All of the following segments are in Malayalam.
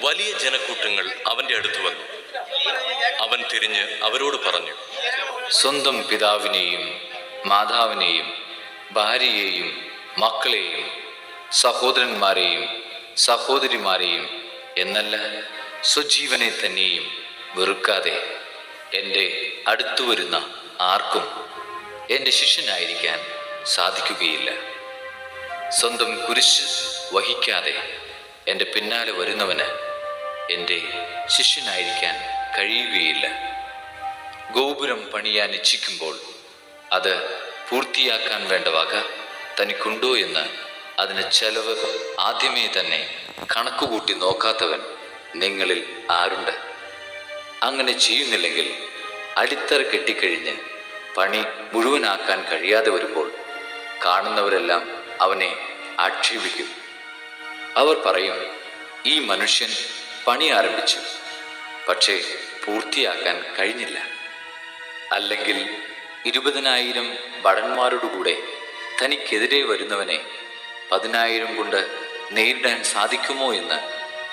വലിയ ജനക്കൂട്ടങ്ങൾ അവന്റെ അടുത്ത് വന്നു. അവൻ തിരിഞ്ഞ് അവരോട് പറഞ്ഞു സ്വന്തം പിതാവിനെയും മാതാവിനെയും ഭാര്യയെയും മക്കളെയും സഹോദരന്മാരെയും സഹോദരിമാരെയും എന്നല്ല സ്വജീവനെ തന്നെയും വെറുക്കാതെ എന്റെ അടുത്തു വരുന്ന ആർക്കും എന്റെ ശിഷ്യനായിരിക്കാൻ സാധിക്കുകയില്ല. സ്വന്തം കുരിശ് വഹിക്കാതെ എന്റെ പിന്നാലെ വരുന്നവന് എന്റെ ശിഷ്യനായിരിക്കാൻ കഴിയുകയില്ല. ഗോപുരം പണിയാൻ ഇച്ഛിക്കുമ്പോൾ അത് പൂർത്തിയാക്കാൻ വേണ്ട വക തനിക്കുണ്ടോ എന്ന് അതിന് ചെലവ് ആദ്യമേ തന്നെ കണക്കുകൂട്ടി നോക്കാത്തവൻ നിങ്ങളിൽ ആരുണ്ട്? അങ്ങനെ ചെയ്യുന്നില്ലെങ്കിൽ അടിത്തറ കെട്ടിക്കഴിഞ്ഞ് പണി മുഴുവനാക്കാൻ കഴിയാതെ വരുമ്പോൾ കാണുന്നവരെല്ലാം അവനെ ആക്ഷേപിക്കും. അവർ പറയും ഈ മനുഷ്യൻ പണി ആരംഭിച്ചു. പക്ഷേ പൂർത്തിയാക്കാൻ കഴിഞ്ഞില്ല. അല്ലെങ്കിൽ ഇരുപതിനായിരം ഭടന്മാരോടുകൂടെ തനിക്കെതിരെ വരുന്നവനെ പതിനായിരം കൊണ്ട് നേരിടാൻ സാധിക്കുമോ എന്ന്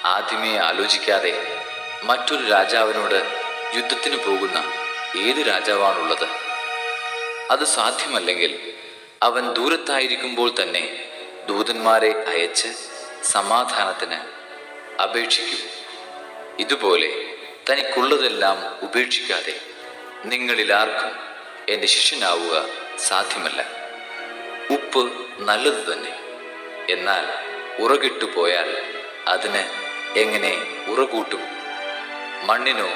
ആദ്യമേ ആലോചിക്കാതെ മറ്റൊരു രാജാവിനോട് യുദ്ധത്തിന് പോകുന്ന ഏത് രാജാവാണുള്ളത്? അത് സാധ്യമല്ലെങ്കിൽ അവൻ ദൂരത്തായിരിക്കുമ്പോൾ തന്നെ ദൂതന്മാരെ അയച്ച് സമാധാനത്തിന് അപേക്ഷിക്കും. ഇതുപോലെ തനിക്കുള്ളതെല്ലാം ഉപേക്ഷിക്കാതെ നിങ്ങളിൽ ആർക്കും എന്റെ ശിഷ്യനാവുക സാധ്യമല്ല. ഉപ്പ് നല്ലത് തന്നെ. എന്നാൽ ഉറകിട്ടു പോയാൽ അതിന് എങ്ങനെ ഉറകൂട്ടും? മണ്ണിനോ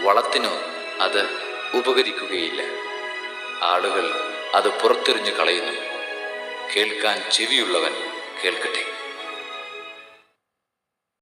വളത്തിനോ അത് ഉപകരിക്കുകയില്ല. ആളുകൾ അത് പുറത്തെറിഞ്ഞു കളയുന്നു. കേൾക്കാൻ ചെവിയുള്ളവൻ കേൾക്കട്ടെ.